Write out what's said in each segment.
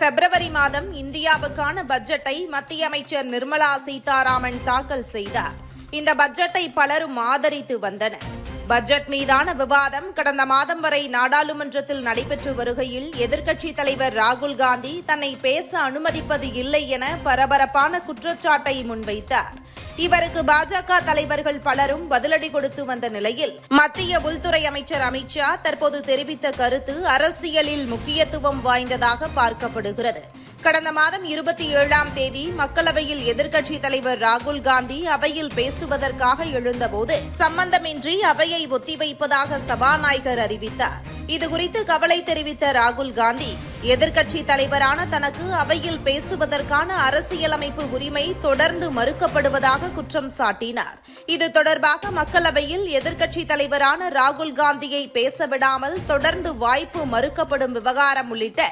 பிப்ரவரி மாதம் இந்தியாவுக்கான பட்ஜெட்டை மத்திய அமைச்சர் நிர்மலா சீதாராமன் தாக்கல் செய்தார். இந்த பட்ஜெட்டை பலரும் ஆதரித்து வந்தனர். பட்ஜெட் மீதான விவாதம் கடந்த மாதம் வரை நாடாளுமன்றத்தில் நடைபெற்று வருகையில் எதிர்க்கட்சித் தலைவர் ராகுல் காந்தி தன்னை பேச அனுமதிப்பது இல்லை என பரபரப்பான குற்றச்சாட்டை முன்வைத்தார். இவருக்கு பாஜக தலைவர்கள் பலரும் பதிலடி கொடுத்து வந்த நிலையில் மத்திய உள்துறை அமைச்சர் அமித்ஷா தற்போது தெரிவித்த கருத்து அரசியலில் முக்கியத்துவம் வாய்ந்ததாக பார்க்கப்படுகிறது. கடந்த மாதம் இருபத்தி ஏழாம் தேதி மக்களவையில் எதிர்க்கட்சித் தலைவர் ராகுல் காந்தி அவையில் பேசுவதற்காக எழுந்தபோது சம்பந்தமின்றி அவையை ஒத்திவைப்பதாக சபாநாயகர் அறிவித்தார். இதுகுறித்து கவலை தெரிவித்த ராகுல் காந்தி எதிர்க்கட்சி தலைவரான தனக்கு அவையில் பேசுவதற்கான அரசியலமைப்பு உரிமை தொடர்ந்து மறுக்கப்படுவதாக குற்றம் சாட்டினார். இது தொடர்பாக மக்களவையில் எதிர்க்கட்சி தலைவரான ராகுல் காந்தியை பேசவிடாமல் தொடர்ந்து வாய்ப்பு மறுக்கப்படும் விவகாரம் உள்ளிட்ட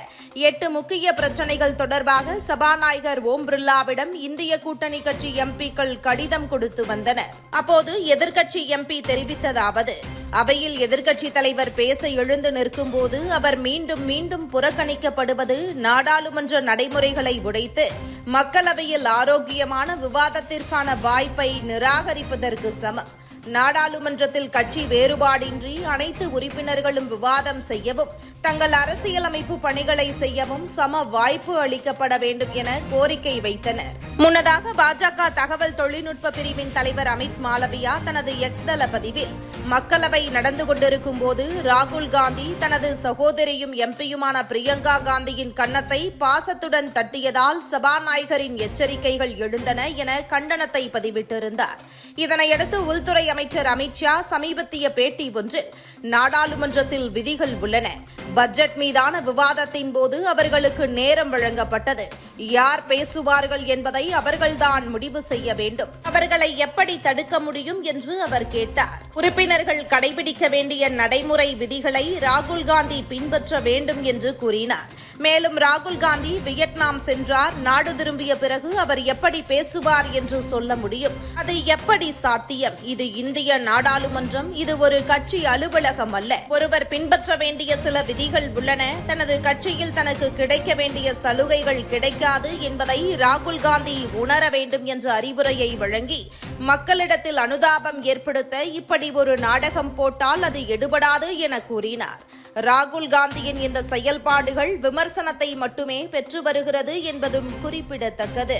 எட்டு முக்கிய பிரச்சனைகள் தொடர்பாக சபாநாயகர் ஓம் பிர்லாவிடம் இந்திய கூட்டணி கட்சி எம்பிக்கள் கடிதம் கொடுத்து வந்தனர். அப்போது எதிர்க்கட்சி எம்பி தெரிவித்ததாவது அவையில் எதிர்க்கட்சித் தலைவர் பேச எழுந்து நிற்கும்போது அவர் மீண்டும் மீண்டும் புறக்கணிக்கப்படுவது நாடாளுமன்ற நடைமுறைகளை உடைத்து மக்களவையில் ஆரோக்கியமான விவாதத்திற்கான வாய்ப்பை நிராகரிப்பதற்கு சமம். நாடாளுமன்றத்தில் கட்சி வேறுபாடின்றி அனைத்து உறுப்பினர்களும் விவாதம் செய்யவும் தங்கள் அரசியலமைப்பு பணிகளை செய்யவும் சம வாய்ப்பு அளிக்கப்பட வேண்டும் என கோரிக்கை வைத்தனர். முன்னதாக பாஜக தகவல் தொழில்நுட்ப பிரிவின் தலைவர் அமித் மாலவியா தனது எக்ஸ் தள பதிவில் மக்களவை நடந்து கொண்டிருக்கும் போது ராகுல் காந்தி தனது சகோதரியும் எம்பியுமான பிரியங்கா காந்தியின் கன்னத்தை பாசத்துடன் தட்டியதால் சபாநாயகரின் எச்சரிக்கைகள் எழுந்தன என கண்டனத்தை பதிவிட்டிருந்தார். இதனையடுத்து உள்துறை அமைச்சர் அமித்ஷா சமீபத்திய பேட்டி ஒன்றில் நாடாளுமன்றத்தில் விதிகள் உள்ளன. பட்ஜெட் மீதான விவாதத்தின் போது அவர்களுக்கு நேரம் வழங்கப்பட்டது. யார் பேசுவார்கள் என்பதை அவர்கள்தான் முடிவு செய்ய வேண்டும். அவர்களை எப்படி தடுக்க முடியும் என்று அவர் கேட்டார். உறுப்பினர்கள் கடைபிடிக்க வேண்டிய நடைமுறை விதிகளை ராகுல் காந்தி பின்பற்ற வேண்டும் என்று கூறினார். மேலும் ராகுல் காந்தி வியட்நாம் சென்றார். நாடு திரும்பிய பிறகு அவர் எப்படி பேசுவார் என்று சொல்ல முடியும். அது எப்படி சாத்தியம்? இது இந்திய நாடாளுமன்றம். இது ஒரு கட்சி அலுவலகம் அல்ல. ஒருவர் பின்பற்ற வேண்டிய சில விதிகள் உள்ளன. தனது கட்சியில் தனக்கு கிடைக்க வேண்டிய சலுகைகள் கிடைக்காது என்பதை ராகுல் காந்தி உணர வேண்டும் என்ற அறிவுரையை வழங்கி மக்களிடத்தில் அனுதாபம் ஏற்படுத்த இப்படி ஒரு நாடகம் போட்டால் அது எடுபடாது என கூறினார். ராகுல் காந்தியின் இந்த செயல்பாடுகள் விமர்சனத்தை மட்டுமே பெற்று வருகிறது என்பதும் குறிப்பிடத்தக்கது.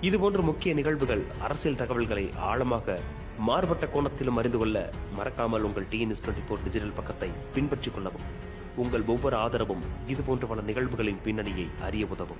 இதுபோன்ற முக்கிய நிகழ்வுகள் அரசியல் தகவல்களை ஆழமாக மாறுபட்ட கோணத்திலும் அறிந்து கொள்ள மறக்காமல் உங்கள் டிஎன்எஸ் டுவெண்ட்டி ஃபோர் டிஜிட்டல் பக்கத்தை பின்பற்றிக் கொள்ளவும். உங்கள் ஒவ்வொரு ஆதரவும் இதுபோன்ற பல நிகழ்வுகளின் பின்னணியை அறிய உதவும்.